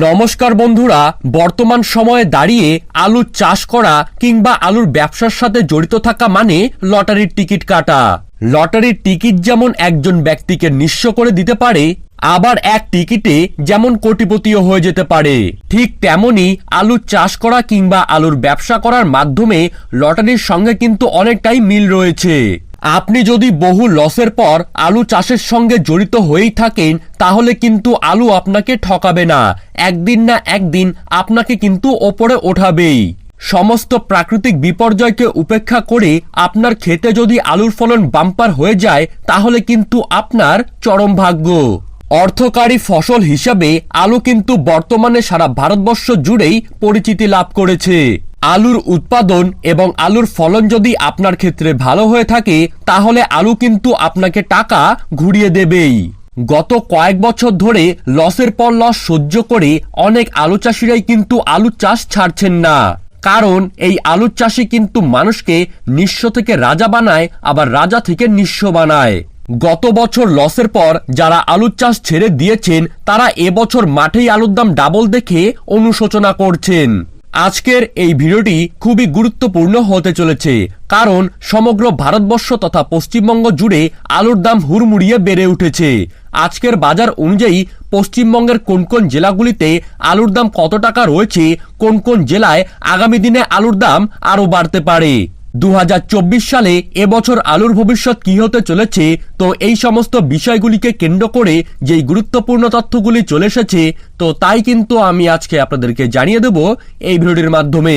নমস্কার বন্ধুরা, বর্তমান সময়ে দাঁড়িয়ে আলুর চাষ করা কিংবা আলুর ব্যবসার সাথে জড়িত থাকা মানে লটারির টিকিট কাটা। লটারির টিকিট যেমন একজন ব্যক্তিকে নিঃস্ব করে দিতে পারে, আবার এক টিকিটে যেমন কোটিপতিও হয়ে যেতে পারে। ঠিক তেমনি আলুর চাষ করা কিংবা আলুর ব্যবসা করার মাধ্যমে লটারির সঙ্গে কিন্তু অনেকটাই মিল রয়েছে। আপনি যদি বহু লসের পর আলু চাষের সঙ্গে জড়িত হয়েই থাকেন, তাহলে কিন্তু আলু আপনাকে ঠকাবে না। একদিন না একদিন আপনাকে কিন্তু ওপরে ওঠাবেই। সমস্ত প্রাকৃতিক বিপর্যয়কে উপেক্ষা করে আপনার ক্ষেতে যদি আলুর ফলন বাম্পার হয়ে যায়, তাহলে কিন্তু আপনার চরম ভাগ্য। অর্থকারী ফসল হিসাবে আলু কিন্তু বর্তমানে সারা ভারতবর্ষ জুড়েই পরিচিতি লাভ করেছে। আলুর উৎপাদন এবং আলুর ফলন যদি আপনার ক্ষেত্রে ভালো হয়ে থাকে, তাহলে আলু কিন্তু আপনাকে টাকা ঘুরিয়ে দেবেই। গত কয়েক বছর ধরে লসের পর লস সহ্য করে অনেক আলু চাষিরাই কিন্তু আলু চাষ ছাড়ছেন না। কারণ এই আলুর চাষে কিন্তু মানুষকে নিঃস্ব থেকে রাজা বানায়, আবার রাজা থেকে নিঃস্ব বানায়। গত বছর লসের পর যারা আলুর চাষ ছেড়ে দিয়েছেন, তারা এবছর মাঠেই আলুর দাম ডাবল দেখে অনুশোচনা করছেন। আজকের এই ভিডিওটি খুবই গুরুত্বপূর্ণ হতে চলেছে, কারণ সমগ্র ভারতবর্ষ তথা পশ্চিমবঙ্গ জুড়ে আলুর দাম হুড়মুড়িয়ে বেড়ে উঠেছে। আজকের বাজার অনুযায়ী পশ্চিমবঙ্গের কোন কোন জেলাগুলিতে আলুর দাম কত টাকা রয়েছে, কোন কোন জেলায় আগামী দিনে আলুর দাম আরও বাড়তে পারে। দু হাজার চব্বিশ সালে এবছর আলুর ভবিষ্যৎ কি হতে চলেছে, তো এই সমস্ত বিষয়গুলিকে কেন্দ্র করে যেই গুরুত্বপূর্ণ তথ্যগুলি চলে এসেছে, তো তাই কিন্তু আমি আজকে আপনাদেরকে জানিয়ে দেব এই ভিডিওটির মাধ্যমে।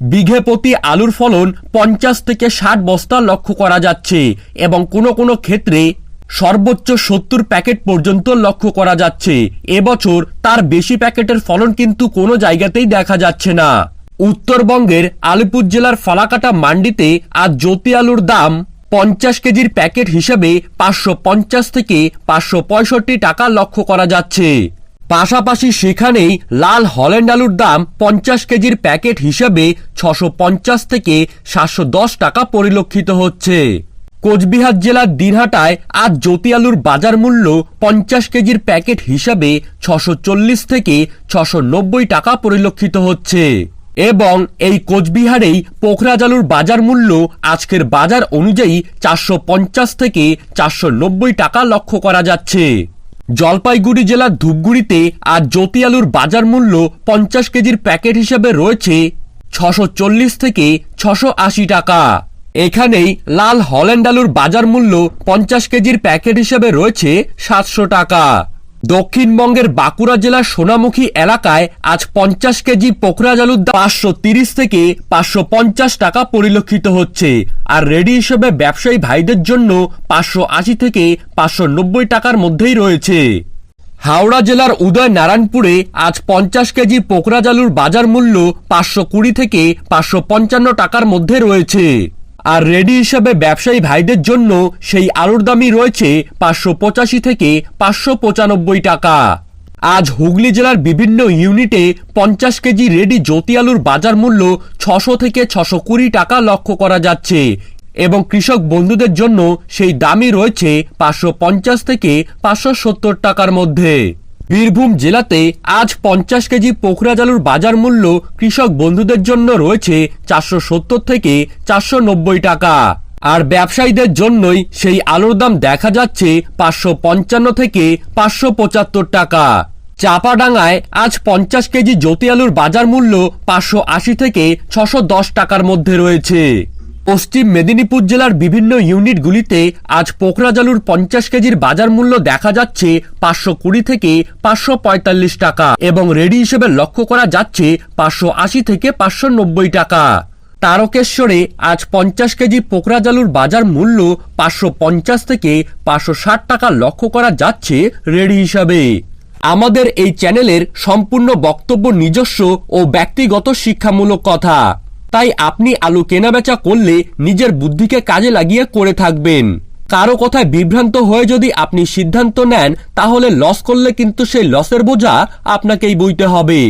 বিঘে প্রতি আলুর ফলন পঞ্চাশ থেকে ষাট বস্তা লক্ষ্য করা যাচ্ছে এবং কোনো কোনো ক্ষেত্রে সর্বোচ্চ সত্তর প্যাকেট পর্যন্ত লক্ষ্য করা যাচ্ছে। এবছর তার বেশি প্যাকেটের ফলন কিন্তু কোনো জায়গাতেই দেখা যাচ্ছে না। উত্তরবঙ্গের আলিপুর জেলার ফালাকাটা মান্ডিতে আজ জ্যোতি আলুর দাম পঞ্চাশ কেজির প্যাকেট হিসেবে পাঁচশো পঞ্চাশ থেকে পাঁচশো পঁয়ষট্টি টাকা লক্ষ্য করা যাচ্ছে। পাশাপাশি সেখানেই লাল হল্যান্ড আলুর দাম পঞ্চাশ কেজির প্যাকেট হিসেবে ছশো পঞ্চাশ থেকে সাতশো দশ টাকা পরিলক্ষিত হচ্ছে। কোচবিহার জেলার দিনহাটায় আজ জ্যোতি আলুর বাজার মূল্য পঞ্চাশ কেজির প্যাকেট হিসাবে ছশো চল্লিশ থেকে ছশো নব্বই টাকা পরিলক্ষিত হচ্ছে। এবং এই কোচবিহারেই পোখরাজ আলুর বাজার মূল্য আজকের বাজার অনুযায়ী চারশো পঞ্চাশ থেকে চারশো নব্বই টাকা লক্ষ্য করা যাচ্ছে। জলপাইগুড়ি জেলার ধূপগুড়িতে আজ জ্যোতি আলুর বাজার মূল্য পঞ্চাশ কেজির প্যাকেট হিসেবে রয়েছে ছশো চল্লিশ থেকে ছশো আশি টাকা। এখানেই লাল হল্যান্ড আলুর বাজার মূল্য পঞ্চাশ কেজির প্যাকেট হিসেবে রয়েছে সাতশো টাকা। দক্ষিণবঙ্গের বাঁকুড়া জেলার সোনামুখী এলাকায় আজ পঞ্চাশ কেজি পোখরাজ আলুর দাম পাঁচশো তিরিশ থেকে পাঁচশো পঞ্চাশ টাকা পরিলক্ষিত হচ্ছে। আর রেডি হিসেবে ব্যবসায়ী ভাইদের জন্য পাঁচশো আশি থেকে পাঁচশো নব্বই টাকার মধ্যেই রয়েছে। হাওড়া জেলার উদয় নারায়ণপুরে আজ পঞ্চাশ কেজি আলুর বাজার মূল্য পাঁচশো কুড়ি থেকে পাঁচশো পঞ্চান্ন টাকার মধ্যে রয়েছে। আর রেডি হিসাবে ব্যবসায়ী ভাইদের জন্য সেই আলুর দামই রয়েছে পাঁচশো পঁচাশি থেকে পাঁচশো পঁচানব্বই টাকা। আজ হুগলি জেলার বিভিন্ন ইউনিটে পঞ্চাশ কেজি রেডি জ্যোতি আলুর বাজার মূল্য ছশো থেকে ছশো কুড়ি টাকা লক্ষ্য করা যাচ্ছে এবং কৃষক বন্ধুদের জন্য সেই দামই রয়েছে পাঁচশো পঞ্চাশ থেকে পাঁচশো সত্তর টাকার মধ্যে। বীরভূম জেলাতে আজ পঞ্চাশ কেজি পোখরাজ আলুর বাজার মূল্য কৃষক বন্ধুদের জন্য রয়েছে চারশো সত্তর থেকে চারশো নব্বই টাকা। আর ব্যবসায়ীদের জন্যই সেই আলুর দাম দেখা যাচ্ছে পাঁচশো পঞ্চান্ন থেকে পাঁচশো পঁচাত্তর টাকা। চাপাডাঙ্গায় আজ পঞ্চাশ কেজি জ্যোতি আলুর বাজার মূল্য পাঁচশো আশি থেকে ছশো দশ টাকার মধ্যে রয়েছে। পশ্চিম মেদিনীপুর জেলার বিভিন্ন ইউনিটগুলিতে আজ পোখরাজ আলুর পঞ্চাশ কেজির বাজার মূল্য দেখা যাচ্ছে পাঁচশো কুড়ি থেকে পাঁচশো পঁয়তাল্লিশ টাকা এবং রেডি হিসেবে লক্ষ্য করা যাচ্ছে পাঁচশো আশি থেকে পাঁচশো নব্বই টাকা। তারকেশ্বরে আজ পঞ্চাশ কেজি পোকরাজ আলুর বাজার মূল্য পাঁচশো পঞ্চাশ থেকে পাঁচশো ষাট টাকা লক্ষ্য করা যাচ্ছে রেডি হিসাবে। আমাদের এই চ্যানেলের সম্পূর্ণ বক্তব্য নিজস্ব ও ব্যক্তিগত শিক্ষামূলক কথা। তাই আপনি আলু কেনাবেচা করলে নিজের বুদ্ধিকে কাজে লাগিয়ে করে থাকবেন। কারও কথায় বিভ্রান্ত হয়ে যদি আপনি সিদ্ধান্ত নেন, তাহলে লস করলে কিন্তু সেই লসের বোঝা আপনাকেই বইতে হবে।